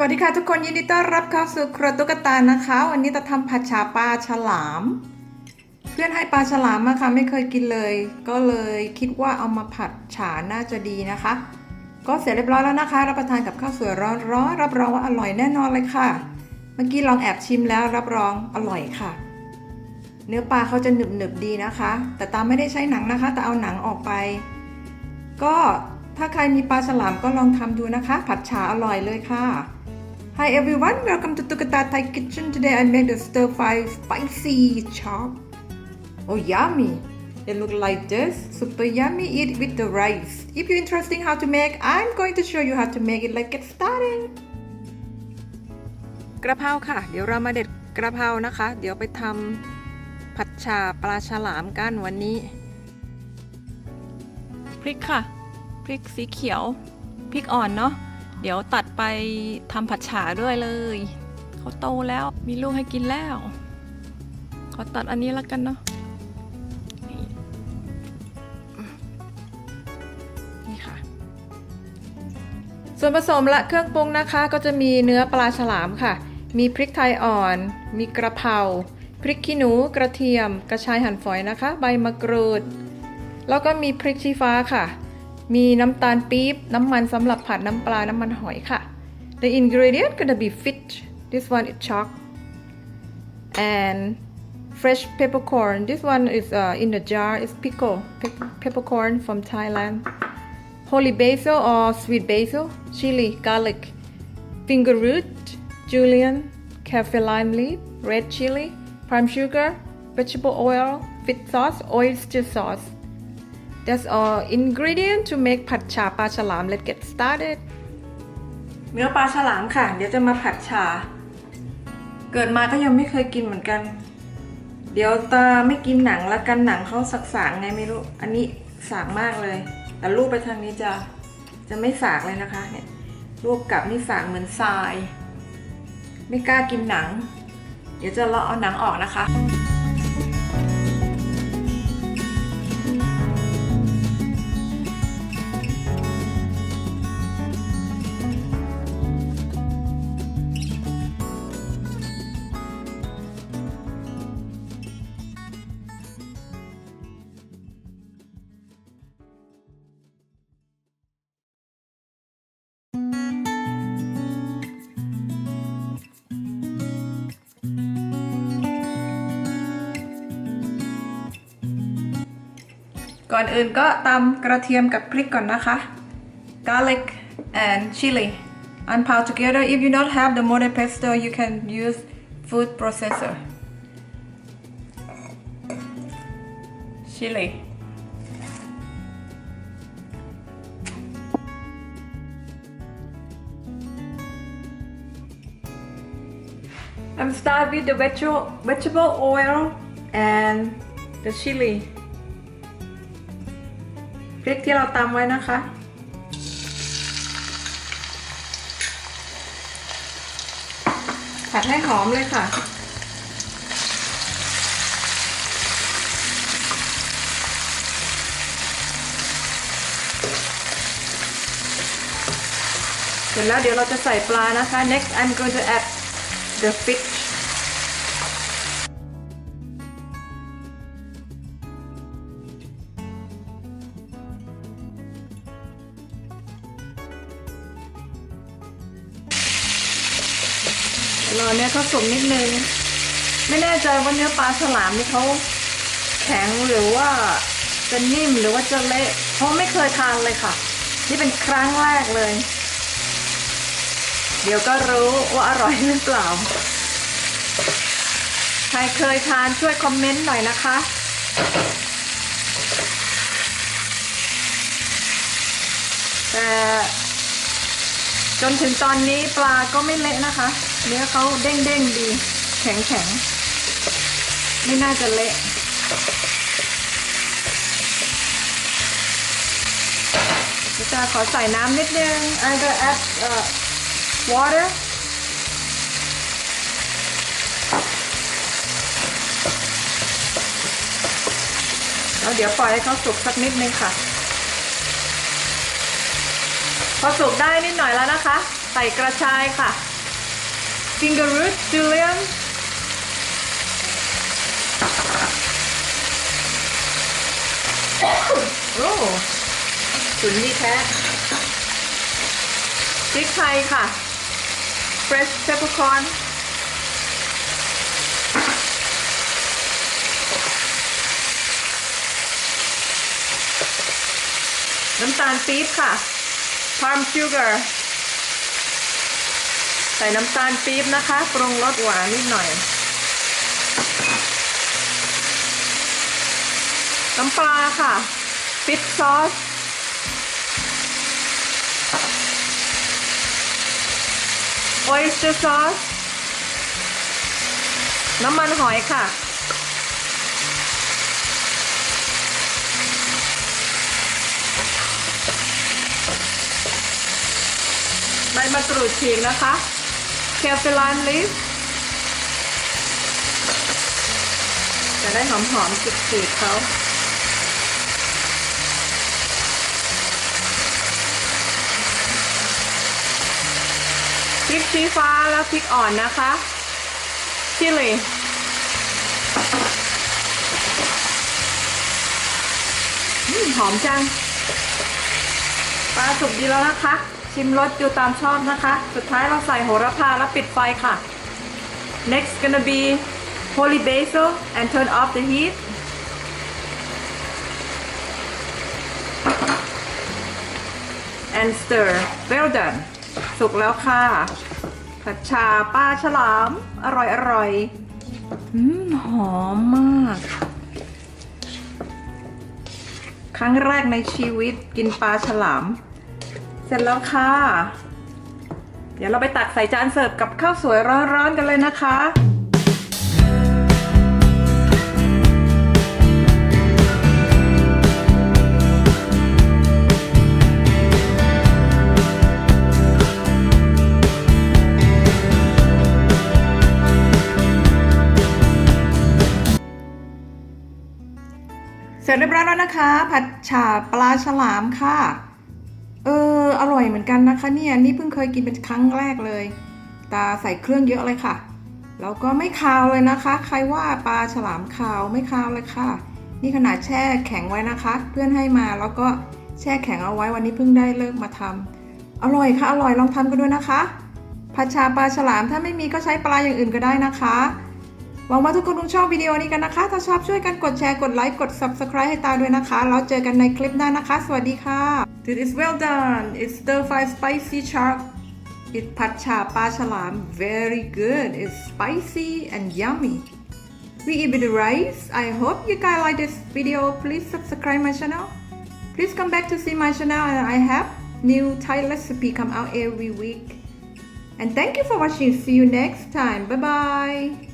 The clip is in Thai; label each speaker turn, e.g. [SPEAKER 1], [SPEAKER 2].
[SPEAKER 1] สวัสดีค่ะทุกคนยินดีต้อนรับเข้าสู่ครัวตุ๊กตานะคะ วันนี้จะทำผัดฉาปลาฉลาม เพื่อนให้ปลาฉลามมาค่ะไม่เคยกินเลย ก็เลยคิดว่าเอามาผัดฉาน่าจะดีนะคะ ก็เสร็จเรียบร้อยแล้วนะคะ รับประทานกับข้าวสวยร้อนๆรับรองว่าอร่อยแน่นอนเลยค่ะ เมื่อกี้ลองแอบชิมแล้วรับรองอร่อยค่ะ เนื้อปลาเขาจะหนึบๆดีนะคะ แต่ตามไม่ได้ใช้หนังนะคะ แต่เอาหนังออกไป ก็ถ้าใครมีปลาฉลามก็ลองทำดูนะคะ ผัดฉาอร่อยเลยค่ะ Hi everyone, welcome to Tukata Thai Kitchen. Today I made the stir fry spicy chop. Oh yummy! It look like this. Super yummy. Eat with the rice. If you're interested in how to make, I'm going to show you how to make it. Let's get started. กระเพราค่ะ เดี๋ยวเรามาเด็ดกระเพรานะคะ เดี๋ยวไปทำผัดฉาปลาฉลามกันวันนี้ พริกค่ะ พริกสีเขียว พริกอ่อนเนาะ เดี๋ยวตัดไปทำผัดฉาด้วยเลย เขาโตแล้วมีลูกให้กินแล้ว ขอตัดอันนี้แล้วกันเนาะนี่ค่ะ ส่วนผสมและเครื่องปรุงนะคะ ก็จะมีเนื้อปลาฉลามค่ะ มีพริกไทยอ่อน มีกระเพราพริกขี้หนูกระเทียม กระชายหั่นฝอยนะคะ ใบมะกรูด แล้วก็มีพริกชี้ฟ้าค่ะ มีน้ำตาลปี๊บ น้ำมันสำหรับผัดน้ำปลา น้ำมันหอยค่ะ The ingredient gonna be fish this one is chalk and fresh peppercorn this one is uh, in the jar is pickle Pep- peppercorn from Thailand holy basil or sweet basil chili garlic finger root julienne kaffir lime leaf red chili prime sugar vegetable oil fish sauce oyster sauce That's all ingredient to make ผัดฉาปลาฉลาม Let's get started เนื้อปลาฉลามค่ะ เดี๋ยวจะมาผัดฉาเกิดมาก็ยังไม่เคยกินเหมือนกัน เดี๋ยวตาไม่กินหนังแล้วกันหนังเขาสักสางไงไม่รู้ อันนี้สางมากเลย แต่รูปไปทางนี้จะจะไม่สากเลยนะคะเนี่ยรูปกลับนี่สากเหมือนทราย ไม่กล้ากินหนัง เดี๋ยวจะเลาะเอาหนังออกนะคะ ก่อนอื่นก็ตำกระเทียมกับพริกก่อนนะคะ garlic and chili unpile together if you don't have the mole pesto you can use food processor chili I'm start with the vegetable vegetable oil and the chili พ ริกที่เราตำไว้นะคะ ผัดให้หอมเลยค่ะ เสร็จแล้วเดี๋ยวเราจะใส่ปลานะคะ next I'm going to add the fish รอเนื้อเขาสุกนิดนึง ไม่แน่ใจว่าเนื้อปลาฉลามนี่เขาแข็งหรือว่าจะนิ่มหรือว่าจะเละเพราะไม่เคยทานเลยค่ะ นี่เป็นครั้งแรกเลย เดี๋ยวก็รู้ว่าอร่อยหรือเปล่า ใครเคยทานช่วยคอมเมนต์หน่อยนะคะแต่จนถึงตอนนี้ปลาก็ไม่เละนะคะ เนื้อเขาเด้งๆดี แข็งๆไม่น่าจะเละพี่ตาขอใส่น้ำนิดนึง I'm gonna add uh, water แล้วเดี๋ยวปล่อยให้เขาสุกสักนิดนึงค่ะ พอสุกได้นิดหน่อยแล้วนะคะ ใส่กระชายค่ะ finger root Julian โอ้สุนนี่แท้พริกไทยค่ะ fresh peppercorn น้ำตาลปี๊บค่ะ palm sugar ใส่น้ำตาลปี๊บนะคะปรุงรสหวานนิดหน่อยน้ำปลาค่ะฟิตซอสออยสเตอร์ซอส น้ำมันหอยค่ะ ใบมะกรูดฉีกนะคะ แคฟเฟลานลิฟจะได้หอมๆฉีกๆเขาพริกชี้ฟ้าแล้วพริกอ่อนนะคะชิลลี่หอมจัง ปลาสุกดีแล้วนะคะ ชิมรสดูตามชอบนะคะ สุดท้ายเราใส่โหระพาแล้วปิดไฟค่ะ next gonna be holy basil and turn off the heat and stir well done สุกแล้วค่ะผัดชาปลาฉลาม อร่อยอร่อยอืมหอมมาก ครั้งแรกในชีวิตกินปลาฉลาม เสร็จแล้วค่ะ เดี๋ยวเราไปตักใส่จานเสิร์ฟกับข้าวสวยร้อนๆกันเลยนะคะเสร็จเรียบร้อยแล้วนะคะ ผัดฉ่าปลาฉลามค่ะ เออ อร่อยเหมือนกันนะคะเนี่ย นี่เพิ่งเคยกินเป็นครั้งแรกเลย ตาใส่เครื่องเยอะเลยค่ะ แล้วก็ไม่คาวเลยนะคะ ใครว่าปลาฉลามคาวไม่คาวเลยค่ะ นี่ขนาดแช่แข็งไว้นะคะ เพื่อนให้มาแล้วก็แช่แข็งเอาไว้วันนี้เพิ่งได้เลิกมาทำอร่อยค่ะ อร่อยลองทำกันด้วยนะคะผัดชาปลาฉลามถ้าไม่มีก็ใช้ปลาอย่างอื่นก็ได้นะคะหวังว่าทุกคนคงชอบวิดีโอนี้กันนะคะ ถ้าชอบช่วยกันกดแชร์ กดไลค์ กด subscribe ให้ตาด้วยนะคะ แล้วเจอกันในคลิปหน้านะคะ สวัสดีค่ะ This is well done. It's stir fried spicy char. It's pacha pachalam. Very good. It's spicy and yummy. We eat with rice. I hope you guys like this video. Please subscribe my channel. Please come back to see my channel and I have new Thai recipe come out every week. And thank you for watching. See you next time. Bye bye.